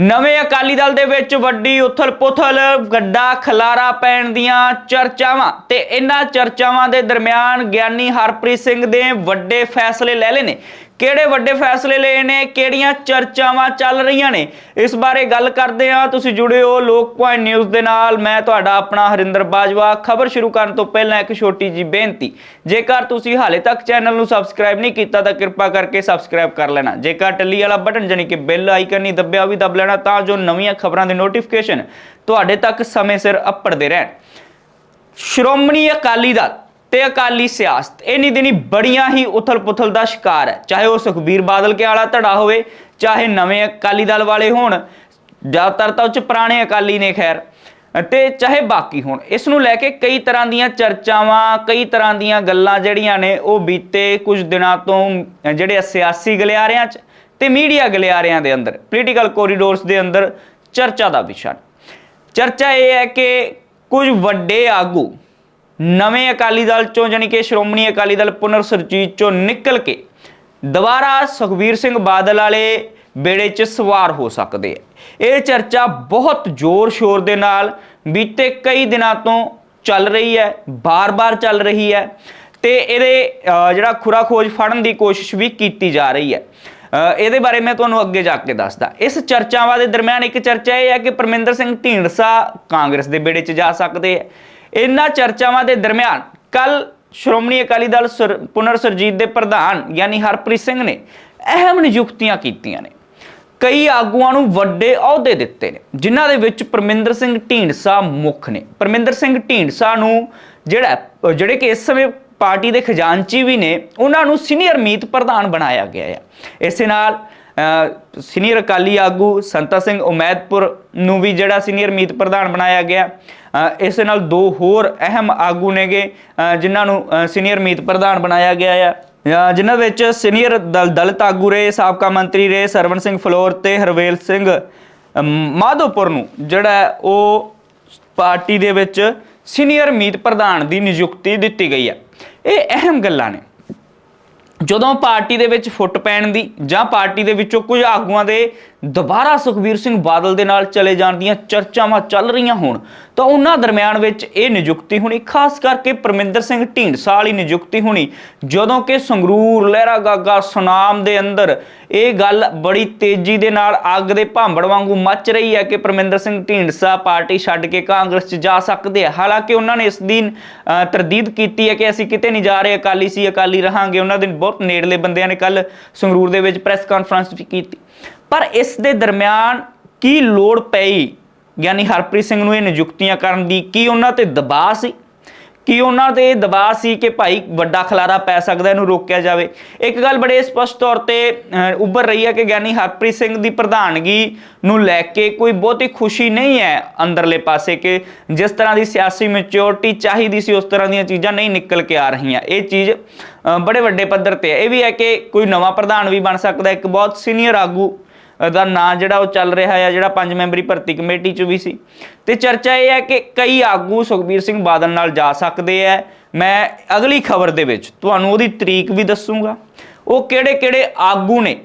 ਨਵੇਂ ਅਕਾਲੀ ਦਲ ਦੇ ਵਿੱਚ ਵੱਡੀ ਉਥਲ-ਪੁਥਲ, ਗੱਡਾ ਖਲਾਰਾ ਪੈਣ ਦੀਆਂ ਚਰਚਾਵਾਂ ਤੇ ਇਹਨਾਂ ਚਰਚਾਵਾਂ ਦੇ ਦਰਮਿਆਨ ਗਿਆਨੀ ਹਰਪ੍ਰੀਤ ਸਿੰਘ ਦੇ ਵੱਡੇ ਫੈਸਲੇ ਲੈ ਲਏ ਨੇ। ਕਿਹੜੇ ਵੱਡੇ ਫੈਸਲੇ ਲਏ ਨੇ, ਕਿਹੜੀਆਂ ਚਰਚਾਵਾਂ ਚੱਲ ਰਹੀਆਂ ਨੇ? ਇਸ ਬਾਰੇ ਗੱਲ ਕਰਦੇ ਹਾਂ। ਤੁਸੀਂ ਜੁੜੇ ਹੋ ਲੋਕ ਪੁਆਇੰਟ ਨਿਊਜ਼ ਦੇ ਨਾਲ। ਮੈਂ ਤੁਹਾਡਾ ਆਪਣਾ ਹਰਿੰਦਰ ਬਾਜਵਾ। ਖਬਰ ਸ਼ੁਰੂ ਕਰਨ ਤੋਂ ਪਹਿਲਾਂ ਇੱਕ ਛੋਟੀ ਜੀ ਬੇਨਤੀ। ਜੇਕਰ ਤੁਸੀਂ ਹਾਲੇ ਤੱਕ ਚੈਨਲ ਨੂੰ ਸਬਸਕ੍ਰਾਈਬ ਨਹੀਂ ਕੀਤਾ, ਤਾਂ ਕਿਰਪਾ ਕਰਕੇ ਸਬਸਕ੍ਰਾਈਬ ਕਰ ਲੈਣਾ। ਜੇਕਰ ਟੱਲੀ ਵਾਲਾ ਬਟਨ ਜਾਨੀ ਕਿ ਬੈਲ ਆਈਕਨ ਨਹੀਂ ਦੱਬਿਆ, ਉਹ ਵੀ ਦੱਬ ਲੈਣਾ, ਤਾਂ ਜੋ ਨਵੀਆਂ ਖਬਰਾਂ ਦੇ ਨੋਟੀਫਿਕੇਸ਼ਨ ਤੁਹਾਡੇ ਤੱਕ ਸਮੇਂ ਸਿਰ ਅੱਪੜਦੇ ਰਹਿਣ। ਸ਼੍ਰੋਮਣੀ ਅਕਾਲੀ ਦਲ ਤੇ ਅਕਾਲੀ ਸਿਆਸਤ। ਇਨੀ ਦਿਨੀ ਬੜੀਆਂ ਹੀ ਉਥਲ-ਪੁਥਲ ਦਾ ਸ਼ਿਕਾਰ ਹੈ। ਚਾਹੇ ਉਹ ਸੁਖਬੀਰ ਬਾਦਲ ਕੇ ਵਾਲਾ ਧੜਾ ਹੋਵੇ ਚਾਹੇ ਨਵੇਂ ਅਕਾਲੀ ਦਲ ਵਾਲੇ ਹੋਣ ਜ਼ਿਆਦਾਤਰ ਤਾਂ ਉਹ ਚ ਪੁਰਾਣੇ ਅਕਾਲੀ ਨੇ ਖੈਰ। ਤੇ ਚਾਹੇ ਬਾਕੀ ਹੋਣ। ਇਸ ਨੂੰ ਲੈ ਕੇ ਕਈ ਤਰ੍ਹਾਂ ਦੀਆਂ ਚਰਚਾਵਾਂ ਕਈ ਤਰ੍ਹਾਂ ਦੀਆਂ ਗੱਲਾਂ ਜਿਹੜੀਆਂ ਨੇ ਉਹ ਬੀਤੇ ਕੁਝ ਦਿਨਾਂ ਤੋਂ ਅ, ਜਿਹੜੇ ਸਿਆਸੀ ਗਲਿਆਰਿਆਂ 'ਚ ਤੇ ਮੀਡੀਆ ਗਲਿਆਰਿਆਂ ਦੇ ਅੰਦਰ ਪੋਲੀਟੀਕਲ ਕੋਰੀਡੋਰਸ ਦੇ ਅੰਦਰ ਚਰਚਾ ਦਾ ਵਿਸ਼ਾ ਚਰਚਾ ਇਹ ਹੈ ਕਿ ਕੁਝ ਵੱਡੇ ਆਗੂ ਨਵੇਂ ਅਕਾਲੀ ਦਲ ਚੋਂ ਜਾਣੀ ਕਿ ਸ਼੍ਰੋਮਣੀ ਅਕਾਲੀ ਦਲ ਪੁਨਰ ਸੁਰਜੀਤ ਚੋਂ ਨਿਕਲ ਕੇ ਦੁਬਾਰਾ ਸੁਖਬੀਰ ਸਿੰਘ ਬਾਦਲ ਵਾਲੇ ਬੇੜੇ 'ਚ ਸਵਾਰ ਹੋ ਸਕਦੇ ਆ। ਇਹ ਚਰਚਾ ਬਹੁਤ ਜ਼ੋਰ ਸ਼ੋਰ ਦੇ ਨਾਲ ਬੀਤੇ ਕਈ ਦਿਨਾਂ ਤੋਂ ਚੱਲ ਰਹੀ ਹੈ, ਬਾਰ-ਬਾਰ ਚੱਲ ਰਹੀ ਹੈ ਤੇ ਇਹਦੇ ਜਿਹੜਾ ਖੁਰਾ ਖੋਜ ਫੜਨ ਦੀ ਕੋਸ਼ਿਸ਼ ਵੀ ਕੀਤੀ ਜਾ ਰਹੀ ਹੈ। ਇਹਦੇ ਬਾਰੇ ਮੈਂ ਤੁਹਾਨੂੰ ਅੱਗੇ ਜਾ ਕੇ ਦੱਸਦਾ। ਇਸ ਚਰਚਾਵਾਂ ਦੇ ਦਰਮਿਆਨ ਇੱਕ ਚਰਚਾ ਇਹ ਹੈ ਕਿ ਪਰਮਿੰਦਰ ਸਿੰਘ ਢੀਂਡਸਾ ਕਾਂਗਰਸ ਦੇ ਬੇੜੇ 'ਚ ਜਾ ਸਕਦੇ ਹੈ ਇਹਨਾਂ ਚਰਚਾਵਾਂ ਦੇ ਦਰਮਿਆਨ ਕੱਲ ਸ਼੍ਰੋਮਣੀ ਅਕਾਲੀ ਦਲ ਸੁਰ- ਪੁਨਰ ਸੁਰਜੀਤ ਦੇ ਪ੍ਰਧਾਨ ਯਾਨੀ ਹਰਪ੍ਰੀਤ ਸਿੰਘ ਨੇ ਅਹਿਮ ਨਿਯੁਕਤੀਆਂ ਕੀਤੀਆਂ ਨੇ। ਕਈ ਆਗੂਆਂ ਨੂੰ ਵੱਡੇ ਅਹੁਦੇ ਦਿੱਤੇ ਨੇ, ਜਿਨ੍ਹਾਂ ਦੇ ਵਿੱਚ ਪਰਮਿੰਦਰ ਸਿੰਘ ਢੀਂਡਸਾ ਮੁੱਖ ਨੇ। ਪਰਮਿੰਦਰ ਸਿੰਘ ਢੀਂਡਸਾ ਨੂੰ ਜਿਹੜਾ, ਜਿਹੜੇ ਕਿ ਇਸ ਸਮੇਂ ਪਾਰਟੀ ਦੇ ਖਜ਼ਾਨਚੀ ਵੀ ਨੇ, ਉਹਨਾਂ ਨੂੰ ਸੀਨੀਅਰ ਮੀਤ ਪ੍ਰਧਾਨ ਬਣਾਇਆ ਗਿਆ ਹੈ ਇਸੇ ਨਾਲ ਸੀਨੀਅਰ ਅਕਾਲੀ ਆਗੂ ਸੰਤਾ ਸਿੰਘ ਉਮੈਦਪੁਰ ਨੂੰ ਵੀ ਜਿਹੜਾ ਸੀਨੀਅਰ ਮੀਤ ਪ੍ਰਧਾਨ ਬਣਾਇਆ ਗਿਆ। ਇਸ ਨਾਲ ਦੋ ਹੋਰ ਅਹਿਮ ਆਗੂ ਨੇਗੇ ਜਿਨ੍ਹਾਂ ਨੂੰ ਸੀਨੀਅਰ ਮੀਤ ਪ੍ਰਧਾਨ ਬਣਾਇਆ ਗਿਆ ਆ। ਜਿਨ੍ਹਾਂ ਵਿੱਚ ਸੀਨੀਅਰ ਦਲ ਦਲਿਤ ਆਗੂ ਰਹੇ, ਸਾਬਕਾ ਮੰਤਰੀ ਰਹੇ, ਸਰਵਣ ਸਿੰਘ ਫਲੋਰ ਤੇ ਹਰਵੇਲ ਸਿੰਘ ਮਾਧੋਪੁਰ ਨੂੰ, ਜਿਹੜਾ ਉਹ ਪਾਰਟੀ ਦੇ ਵਿੱਚ ਸੀਨੀਅਰ ਮੀਤ ਪ੍ਰਧਾਨ ਦੀ ਨਿਯੁਕਤੀ ਦਿੱਤੀ ਗਈ ਹੈ ਇਹ ਅਹਿਮ ਗੱਲਾਂ ਨੇ। ਜਦੋਂ ਪਾਰਟੀ ਦੇ ਵਿੱਚ ਫੁੱਟ ਪੈਣ ਦੀ ਜਾਂ ਪਾਰਟੀ ਦੇ ਵਿੱਚੋਂ ਕੁਝ ਆਗੂਆਂ ਦੇ ਦੁਬਾਰਾ ਸੁਖਬੀਰ ਸਿੰਘ ਬਾਦਲ ਦੇ ਨਾਲ ਚਲੇ ਜਾਣ ਦੀਆਂ ਚਰਚਾਵਾਂ ਚੱਲ ਰਹੀਆਂ ਹੋਣ ਤਾਂ ਉਹਨਾਂ ਦਰਮਿਆਨ ਵਿੱਚ ਇਹ ਨਿਯੁਕਤੀ ਹੋਣੀ ਖਾਸ ਕਰਕੇ ਪਰਮਿੰਦਰ ਸਿੰਘ ਢੀਂਡਸਾ ਵਾਲੀ ਨਿਯੁਕਤੀ ਹੋਣੀ ਜਦੋਂ ਕਿ ਸੰਗਰੂਰ ਲਹਿਰਾ ਗਾਗਾ ਸੁਨਾਮ ਦੇ ਅੰਦਰ ਇਹ ਗੱਲ ਬੜੀ ਤੇਜ਼ੀ ਦੇ ਨਾਲ ਅੱਗ ਦੇ ਭਾਂਬੜ ਵਾਂਗੂ ਮੱਚ ਰਹੀ ਹੈ ਕਿ ਪਰਮਿੰਦਰ ਸਿੰਘ ਢੀਂਡਸਾ ਪਾਰਟੀ ਛੱਡ ਕੇ ਕਾਂਗਰਸ 'ਚ ਜਾ ਸਕਦੇ ਆ। ਹਾਲਾਂਕਿ ਉਹਨਾਂ ਨੇ ਇਸ ਦੀ ਅ, ਤਰਦੀਦ ਕੀਤੀ ਹੈ ਕਿ ਅਸੀਂ ਕਿਤੇ ਨਹੀਂ ਜਾ ਰਹੇ ਅਕਾਲੀ ਸੀ ਅਕਾਲੀ ਰਹਾਂਗੇ। ਉਹਨਾਂ ਦੇ ਬਹੁਤ ਨੇੜਲੇ ਬੰਦਿਆਂ ਨੇ ਕੱਲ ਸੰਗਰੂਰ ਦੇ ਵਿੱਚ ਪ੍ਰੈਸ ਕਾਨਫਰੰਸ ਵੀ ਕੀਤੀ। ਪਰ ਇਸ ਦੇ ਦਰਮਿਆਨ ਕੀ ਲੋੜ ਪਈ? ਯਾਨੀ ਹਰਪ੍ਰੀਤ ਸਿੰਘ ਨੂੰ ਇਹ ਨਿਯੁਕਤੀਆਂ ਕਰਨ ਦੀ ਕੀ ਉਹਨਾਂ ਤੇ ਦਬਾਅ ਸੀ? ਕੀ ਉਹਨਾਂ ਤੇ ਦਬਾਅ ਸੀ ਕਿ ਭਾਈ ਵੱਡਾ ਖਲਾਰਾ ਪੈ ਸਕਦਾ, ਇਹਨੂੰ ਰੋਕਿਆ ਜਾਵੇ? ਇੱਕ ਗੱਲ ਬੜੇ ਸਪਸ਼ਟ ਤੌਰ ਤੇ ਉੱਭਰ ਰਹੀ ਹੈ ਕਿ ਗਿਆਨੀ ਹਰਪ੍ਰੀਤ ਸਿੰਘ ਦੀ ਪ੍ਰਧਾਨਗੀ ਨੂੰ ਲੈ ਕੇ ਕੋਈ ਬਹੁਤੀ ਖੁਸ਼ੀ ਨਹੀਂ ਹੈ ਅੰਦਰਲੇ ਪਾਸੇ ਕਿ ਜਿਸ ਤਰ੍ਹਾਂ ਦੀ ਸਿਆਸੀ ਮੈਚੁਰਿਟੀ ਚਾਹੀਦੀ ਸੀ, ਉਸ ਤਰ੍ਹਾਂ ਦੀਆਂ ਚੀਜ਼ਾਂ ਨਹੀਂ ਨਿਕਲ ਕੇ ਆ ਰਹੀਆਂ। ਇਹ ਚੀਜ਼ ਬੜੇ ਵੱਡੇ ਪੱਧਰ ਤੇ ਹੈ। ਇਹ ਵੀ ਹੈ ਕਿ ਕੋਈ ਨਵਾਂ ਪ੍ਰਧਾਨ ਵੀ ਬਣ ਸਕਦਾ, ਇੱਕ ਬਹੁਤ ਸੀਨੀਅਰ ਆਗੂ ਦਾ ਨਾਂ ਜਿਹੜਾ ਉਹ ਚੱਲ ਰਿਹਾ ਹੈ, ਜਿਹੜਾ ਪੰਜ ਮੈਂਬਰੀ ਭਰਤੀ ਕਮੇਟੀ ਚ ਵੀ ਸੀ। ਤੇ ਚਰਚਾ ਇਹ ਹੈ ਕਿ ਕਈ ਆਗੂ ਸੁਖਬੀਰ ਸਿੰਘ ਬਾਦਲ ਨਾਲ ਜਾ ਸਕਦੇ ਹੈ। ਮੈਂ ਅਗਲੀ ਖਬਰ ਦੇ ਵਿੱਚ ਤੁਹਾਨੂੰ ਉਹਦੀ ਤਰੀਕ ਵੀ ਦੱਸੂਗਾ। ਉਹ ਕਿਹੜੇ ਕਿਹੜੇ ਆਗੂ ਨੇ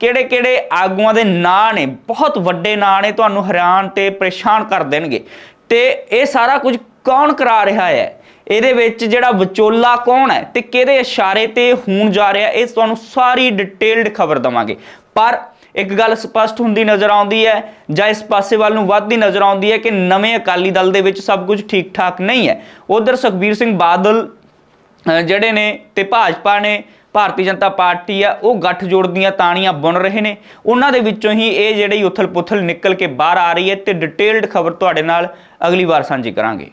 ਕਿਹੜੇ ਕਿਹੜੇ ਆਗੂਆਂ ਦੇ ਨਾਂ ਨੇ, ਬਹੁਤ ਵੱਡੇ ਨਾਂ ਨੇ, ਤੁਹਾਨੂੰ ਹੈਰਾਨ ਤੇ ਪਰੇਸ਼ਾਨ ਕਰ ਦੇਣਗੇ। ਤੇ ਇਹ ਸਾਰਾ ਕੁਝ ਕੌਣ ਕਰਾ ਰਿਹਾ ਹੈ? ਇਹਦੇ ਵਿੱਚ ਜਿਹੜਾ ਵਿਚੋਲਾ ਕੌਣ ਹੈ ਤੇ ਕਿਹਦੇ ਇਸ਼ਾਰੇ ਤੇ ਹੋਣ ਜਾ ਰਿਹਾ, ਇਹ ਤੁਹਾਨੂੰ ਸਾਰੀ ਡਿਟੇਲਡ ਖਬਰ ਦਵਾਂਗੇ। ਪਰ ਇੱਕ ਗੱਲ ਸਪਸ਼ਟ ਹੁੰਦੀ ਨਜ਼ਰ ਆਉਂਦੀ ਹੈ ਜਾਂ ਇਸ ਪਾਸੇ ਵੱਲ ਨੂੰ ਵੱਧਦੀ ਨਜ਼ਰ ਆਉਂਦੀ ਹੈ ਕਿ ਨਵੇਂ ਅਕਾਲੀ ਦਲ ਦੇ ਵਿੱਚ ਸਭ ਕੁਝ ਠੀਕ ਠਾਕ ਨਹੀਂ ਹੈ। ਉਧਰ ਸੁਖਬੀਰ ਸਿੰਘ ਬਾਦਲ ਜਿਹੜੇ ਨੇ ਤੇ ਭਾਜਪਾ ਨੇ, ਭਾਰਤੀ ਜਨਤਾ ਪਾਰਟੀ ਆ, ਉਹ ਗੱਠਜੋੜ ਦੀਆਂ ਤਾਣੀਆਂ ਬੁਣ ਰਹੇ ਨੇ। ਉਹਨਾਂ ਦੇ ਵਿੱਚੋਂ ਹੀ ਇਹ ਜਿਹੜੀ ਉਥਲ-ਪੁਥਲ ਨਿਕਲ ਕੇ ਬਾਹਰ ਆ ਰਹੀ ਹੈ ਤੇ ਡਿਟੇਲਡ ਖਬਰ ਤੁਹਾਡੇ ਨਾਲ ਅਗਲੀ ਵਾਰ ਸਾਂਝੀ ਕਰਾਂਗੇ।